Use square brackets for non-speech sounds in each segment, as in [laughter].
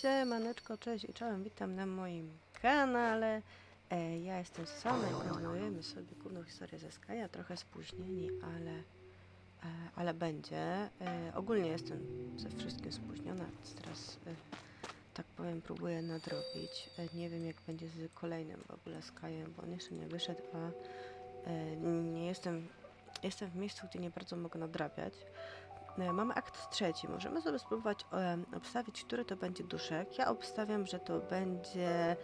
Siemaneczko, cześć i czołem, witam na moim kanale. E, ja jestem Susana i kontynuujemy sobie główną historię ze Skaja, trochę spóźnieni, ale, e, ale będzie. E, ogólnie jestem ze wszystkim spóźniona, więc teraz, e, tak powiem, próbuję nadrobić. E, nie wiem jak będzie z kolejnym w ogóle Skajem, bo on jeszcze nie wyszedł, a e, nie jestem, jestem w miejscu, gdzie nie bardzo mogę nadrabiać. E, Mamy akt trzeci. Możemy sobie spróbować obstawić, który to będzie duszek. Ja obstawiam, że to będzie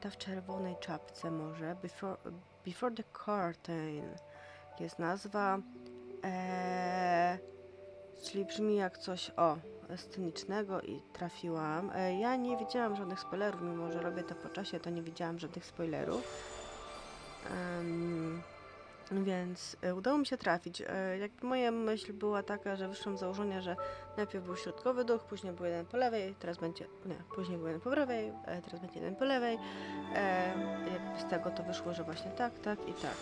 ta w czerwonej czapce może. Before, before the curtain jest nazwa. E, czyli brzmi jak coś o scenicznego i trafiłam. E, ja nie widziałam żadnych spoilerów, mimo że robię to po czasie, to nie widziałam żadnych spoilerów. Em, więc e, udało mi się trafić. E, Jak moja myśl była taka, że wyszłam z założenia, że najpierw był środkowy duch, później był jeden po lewej, teraz będzie. Nie, później był jeden po prawej, teraz będzie jeden po lewej. Jakby z tego to wyszło, że właśnie tak, tak i tak.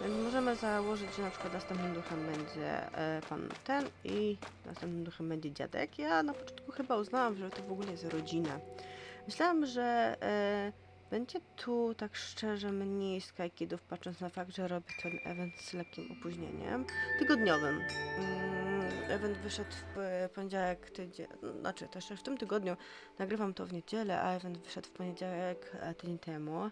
Więc możemy założyć, że na przykład następnym duchem będzie e, pan ten i następnym duchem będzie dziadek. Ja na początku chyba uznałam, że to w ogóle jest rodzina. Myślałam, że e, będzie tu tak szczerze mniej Skykidów, patrząc na fakt, że robię ten event z lekkim opóźnieniem tygodniowym. Mm, Event wyszedł w e, poniedziałek tydzień, znaczy też w tym tygodniu nagrywam to w niedzielę, a event wyszedł w poniedziałek tydzień temu.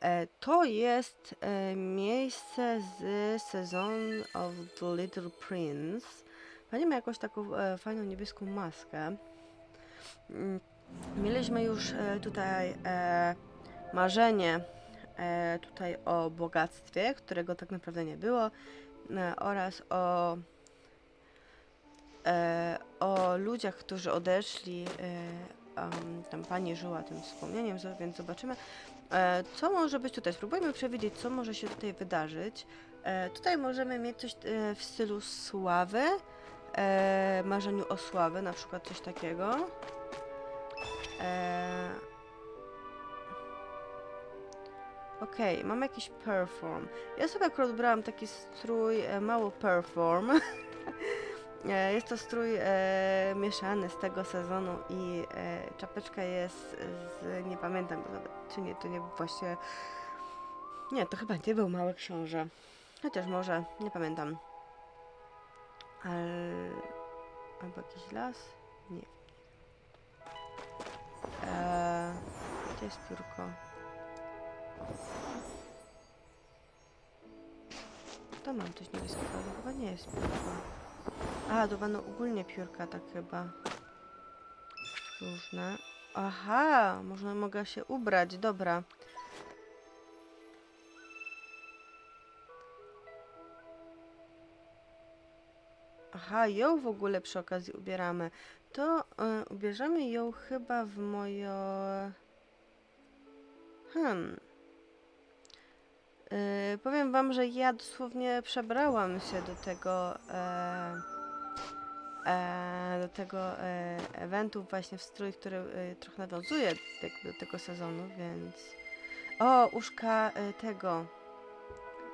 E, To jest e, miejsce z sezon of the Little Prince. Pani ma jakąś taką e, fajną niebieską maskę. Mm, Mieliśmy już tutaj marzenie tutaj o bogactwie, którego tak naprawdę nie było, oraz o, o ludziach, którzy odeszli. Em, tam pani żyła tym wspomnieniem, więc zobaczymy, e, co może być tutaj. Spróbujmy przewidzieć, co może się tutaj wydarzyć. E, tutaj możemy mieć coś e, w stylu sławy, e, marzeniu o sławy, na przykład coś takiego. E, Okej, mam jakiś perform. Ja sobie akurat brałam taki strój e, mało perform. [laughs] E, Jest to strój e, mieszany z tego sezonu i e, czapeczka jest z, nie pamiętam nawet, czy nie, to nie był właśnie, nie, to chyba nie był Mały Książę. Chociaż może, nie pamiętam. Al, albo jakiś las? Nie. Eee, gdzie jest piórko? To mam coś niebieskiego, ale chyba nie jest piórko. A, to będą ogólnie piórka, tak chyba. Różne. Aha, można mogę się ubrać, dobra. Aha, ją w ogóle przy okazji ubieramy. To y, ubierzemy ją chyba w moje... Hmm. Y, powiem wam, że ja dosłownie przebrałam się do tego... E, e, do tego e, eventu właśnie w strój, który e, trochę nawiązuje jakby do tego sezonu, więc... O, uszka e, tego...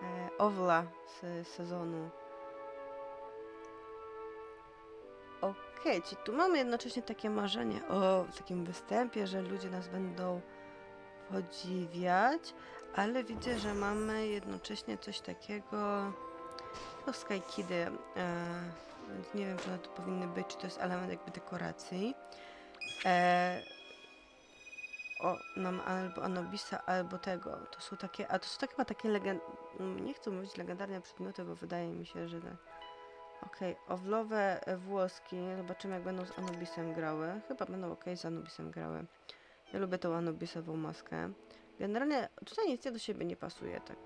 E, Owla z sezonu. Okej, czyli tu mamy jednocześnie takie marzenie o takim występie, że ludzie nas będą podziwiać, ale widzę, że mamy jednocześnie coś takiego. To Sky Kidy, e, więc nie wiem, czy one tu powinny być, czy to jest element jakby dekoracji. E, o, mam albo Anobisa, albo tego. To są takie, a to są chyba takie legend... Nie chcę mówić legendarne przedmioty, bo wydaje mi się, że... Okej, owlowe e, włoski. Zobaczymy, jak będą z Anubisem grały. Chyba będą ok z Anubisem grały. Ja lubię tą Anubisową maskę. Generalnie tutaj nic do siebie nie pasuje, tak.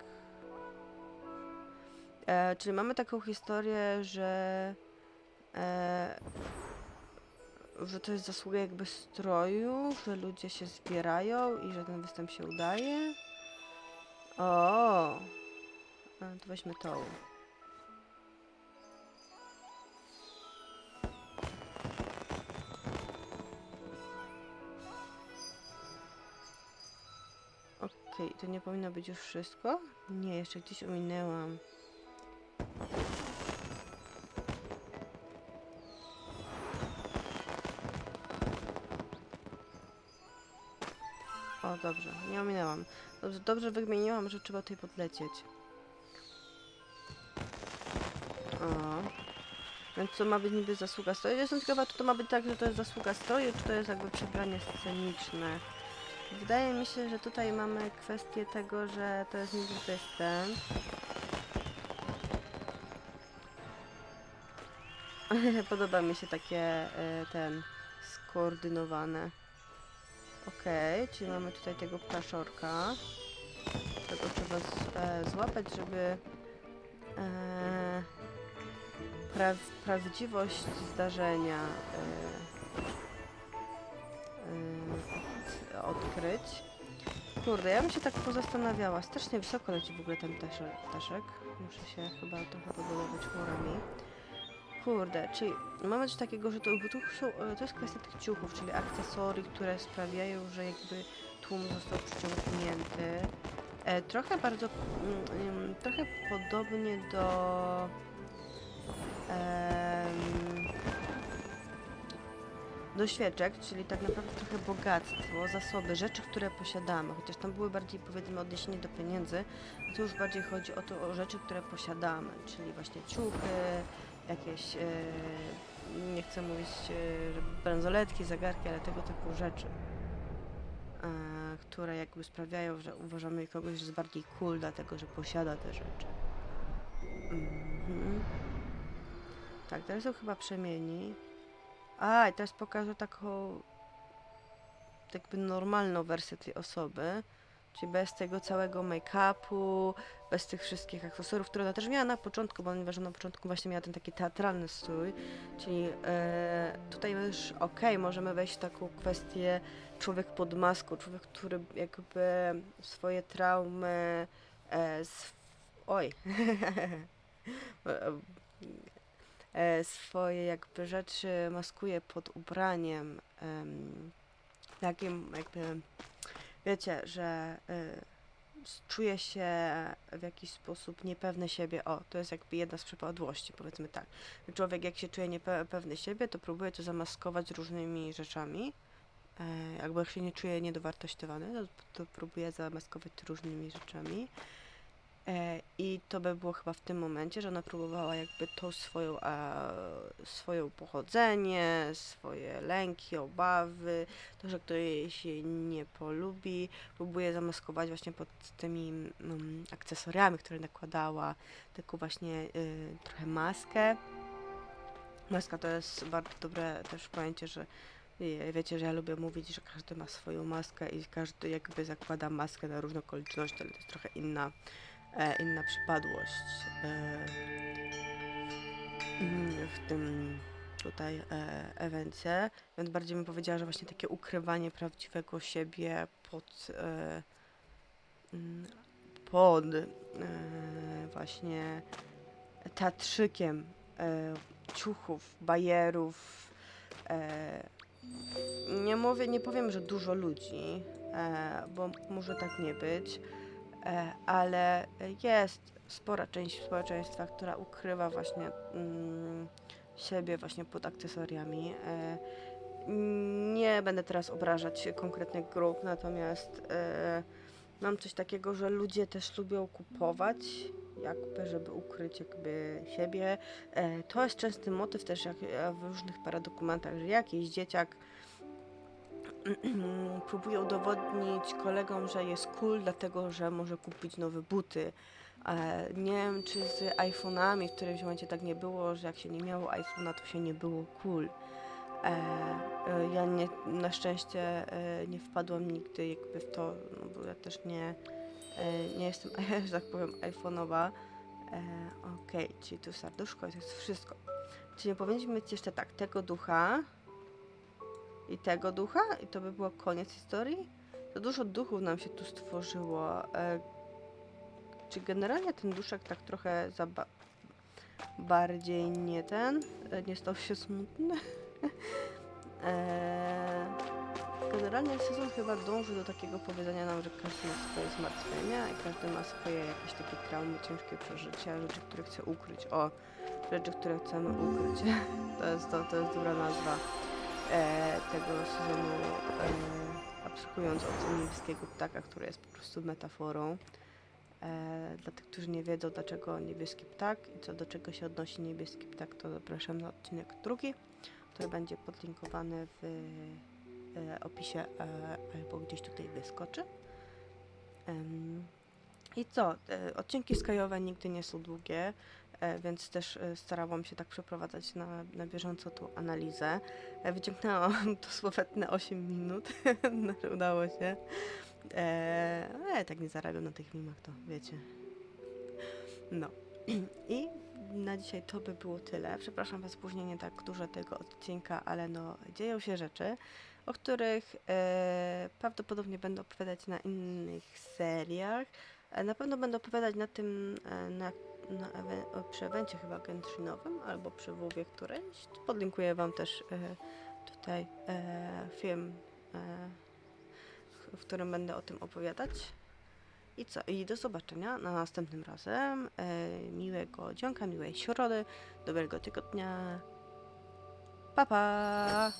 E, czyli mamy taką historię, że. E, że to jest zasługa jakby stroju, że ludzie się zbierają i że ten występ się udaje. O, e, to weźmy tą. To nie powinno być już wszystko? Nie, jeszcze gdzieś ominęłam. O, dobrze, nie ominęłam. Dobrze, dobrze wymieniłam, że trzeba tutaj podlecieć. O. Więc to ma być niby zasługa stroju. Jestem ciekawa, czy to ma być tak, że to jest zasługa stroju, czy to jest jakby przebranie sceniczne. Wydaje mi się, że tutaj mamy kwestię tego, że to jest niby występ. [laughs] Podoba mi się takie e, ten skoordynowane. Okej, czyli mamy tutaj tego ptaszorka. Tego trzeba z, e, złapać, żeby e, pra, prawdziwość zdarzenia e, odkryć. Kurde, ja bym się tak pozastanawiała. Strasznie wysoko leci w ogóle ten ptaszek. Muszę się chyba trochę podbudować chmurami. Kurde, czyli mamy coś takiego, że to, tu są, e, to jest kwestia tych ciuchów, czyli akcesorii, które sprawiają, że jakby tłum został przyciągnięty. E, trochę bardzo, mm, mm, trochę podobnie do do świeczek, czyli tak naprawdę trochę bogactwo, zasoby, rzeczy, które posiadamy, chociaż tam były bardziej powiedzmy odniesienie do pieniędzy, a tu już bardziej chodzi o to, o rzeczy, które posiadamy, czyli właśnie ciuchy, jakieś, e, nie chcę mówić, e, bransoletki, zegarki, ale tego typu rzeczy, e, które jakby sprawiają, że uważamy kogoś, że jest bardziej cool, dlatego że posiada te rzeczy. Mhm. Tak, teraz są chyba przemieni. A, i teraz pokażę taką jakby normalną wersję tej osoby. Czyli bez tego całego make-upu, bez tych wszystkich akcesoriów, które ona też miała na początku, ponieważ na początku właśnie miała ten taki teatralny strój. Czyli e, tutaj już okej, możemy wejść w taką kwestię człowiek pod maską, człowiek, który jakby swoje traumy, e, sw- oj, [laughs] e, swoje jakby rzeczy maskuje pod ubraniem em, takim jakby wiecie, że s- czuje się w jakiś sposób niepewny siebie. O, to jest jakby jedna z przypadłości, powiedzmy tak. Człowiek jak się czuje niepewny siebie, to próbuje to zamaskować różnymi rzeczami. E, jakby jak się nie czuje niedowartościowany, to, to próbuje zamaskować różnymi rzeczami. E, I to by było chyba w tym momencie, że ona próbowała jakby tą swoją, a, swoją pochodzenie, swoje lęki, obawy, to, że ktoś jej nie polubi, próbuje zamaskować właśnie pod tymi mm, akcesoriami, które nakładała, taką właśnie y, trochę maskę. Maska to jest bardzo dobre też pojęcie, że y, wiecie, że ja lubię mówić, że każdy ma swoją maskę i każdy jakby zakłada maskę na różne okoliczności, ale to jest trochę inna inna przypadłość e, mm, w tym tutaj e, evencie, więc bardziej bym powiedziała, że właśnie takie ukrywanie prawdziwego siebie pod e, mm, pod e, właśnie teatrzykiem e, ciuchów, bajerów. E, nie mówię, nie powiem, że dużo ludzi, e, bo może tak nie być, e, ale jest spora część społeczeństwa, która ukrywa właśnie mm, siebie właśnie pod akcesoriami. E, nie będę teraz obrażać konkretnych grup, natomiast e, mam coś takiego, że ludzie też lubią kupować, jakby, żeby ukryć jakby siebie. E, to jest częsty motyw też jak e, w różnych paradokumentach, że jakiś dzieciak [clears throat] próbuje udowodnić kolegom, że jest cool, dlatego że może kupić nowe buty. E, nie wiem, czy z iPhone'ami w którymś momencie tak nie było, że jak się nie miało iPhone'a, to się nie było cool. E, e, ja nie, na szczęście e, nie wpadłam nigdy jakby w to, no bo ja też nie, e, nie jestem, [laughs] że tak powiem, iPhone'owa. E, Okej, czyli tu serduszko to jest wszystko. Czyli powinniśmy mieć jeszcze tak, tego ducha i tego ducha i to by było koniec historii? To dużo duchów nam się tu stworzyło. E, czy generalnie ten duszek tak trochę zaba- bardziej nie ten, e, nie stał się smutny? [laughs] e, generalnie sezon chyba dąży do takiego powiedzenia nam, że każdy ma swoje zmartwienia i każdy ma swoje jakieś takie traumy, ciężkie przeżycia, rzeczy, które chce ukryć. O, rzeczy, które chcemy ukryć. [laughs] To jest, to, to jest dobra nazwa e, tego sezonu, e, abstrahując od niebieskiego ptaka, który jest po prostu metaforą. E, dla tych, którzy nie wiedzą, dlaczego niebieski ptak i co do czego się odnosi niebieski ptak, to zapraszam na odcinek drugi, który będzie podlinkowany w e, opisie e, albo gdzieś tutaj wyskoczy. Em, I co? E, odcinki skajowe nigdy nie są długie, e, więc też e, starałam się tak przeprowadzać na, na bieżąco tą analizę. E, wyciągnęłam to słowetne 8 minut, [laughs] że udało się. E, ale tak nie zarabiam na tych filmach, to wiecie. No. [clears throat] I na dzisiaj to by było tyle. Przepraszam za spóźnienie tak duże tego odcinka, ale no dzieją się rzeczy, o których e, prawdopodobnie będę opowiadać na innych seriach. E, na pewno będę opowiadać na tym, e, na, na ewe, przy evencie chyba Genshinowym albo przy WoWie którejś. Podlinkuję Wam też e, tutaj e, film, e, w którym będę o tym opowiadać. I co? I do zobaczenia na następnym razem. E, miłego dzionka, miłej środy, dobrego tygodnia. Pa pa!